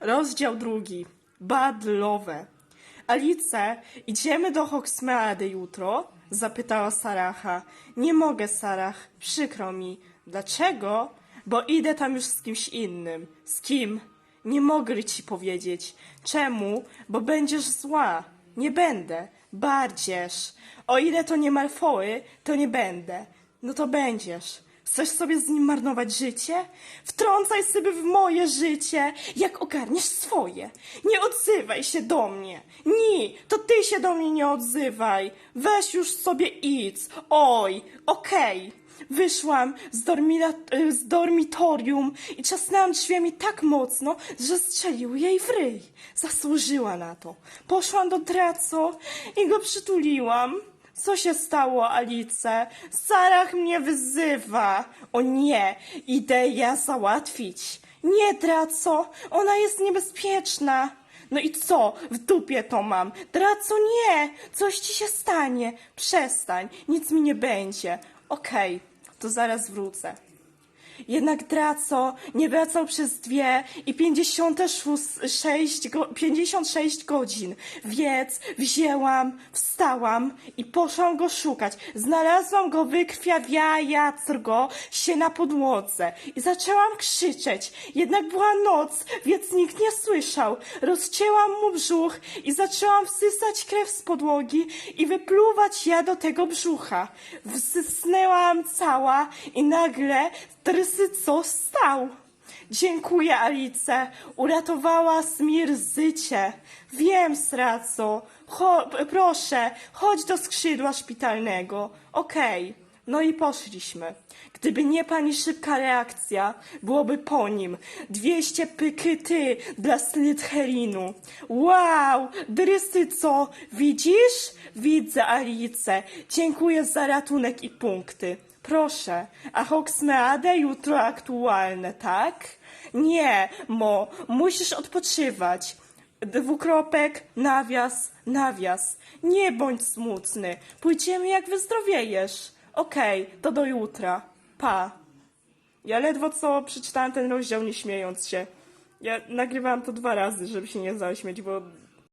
Rozdział drugi. Badlowe. Alice, idziemy do Hogsmeade jutro? Zapytała Saracha. Nie mogę, Sarach. Przykro mi. Dlaczego? Bo idę tam już z kimś innym. Z kim? Nie mogę ci powiedzieć. Czemu? Bo będziesz zła. Nie będę. Bardziesz. O ile to nie Malfoy, to nie będę. No to będziesz. Chcesz sobie z nim marnować życie? Wtrącaj sobie w moje życie, jak ogarniesz swoje. Nie odzywaj się do mnie. Nie, to ty się do mnie nie odzywaj. Weź już sobie idź. Oj, okej. Wyszłam z, dormila- y, z dormitorium i trzasnęłam drzwiami tak mocno, że strzelił jej w ryj. Zasłużyła na to. Poszłam do Draco i go przytuliłam. Co się stało, Alice? Sarah mnie wyzywa. O nie, idę ja załatwić. Nie, Draco, ona jest niebezpieczna. No i co? W dupie to mam. Draco, nie! Coś ci się stanie. Przestań, nic mi nie będzie. Okej, to zaraz wrócę. Jednak Draco nie wracał przez dwie i 56, go, 56 godzin, więc wzięłam, wstałam i poszłam go szukać. Znalazłam go wykrwawiając go się na podłodze i zaczęłam krzyczeć. Jednak była noc, więc nikt nie słyszał. Rozcięłam mu brzuch i zaczęłam wsysać krew z podłogi i wypluwać ja do tego brzucha. Wsysnęłam cała i nagle Trysyco stał. Dziękuję, Alice. Uratowałaś mi życie. Wiem, Sraco. Cho- proszę, chodź do skrzydła szpitalnego. Okej. No i poszliśmy. Gdyby nie pani szybka reakcja, byłoby po nim. 200 pykyty dla Slytherinu. Wow, Drysyco, widzisz? Widzę, Alice. Dziękuję za ratunek i punkty. Proszę, a Hogsmeade jutro aktualne, tak? Nie, Mo, musisz odpoczywać. Dwukropek, nawias, nawias. Nie bądź smutny. Pójdziemy jak wyzdrowiejesz. Okej, to do jutra. Pa. Ja ledwo co przeczytałam ten rozdział nie śmiejąc się. Ja nagrywałam to dwa razy, żeby się nie zaśmieć, bo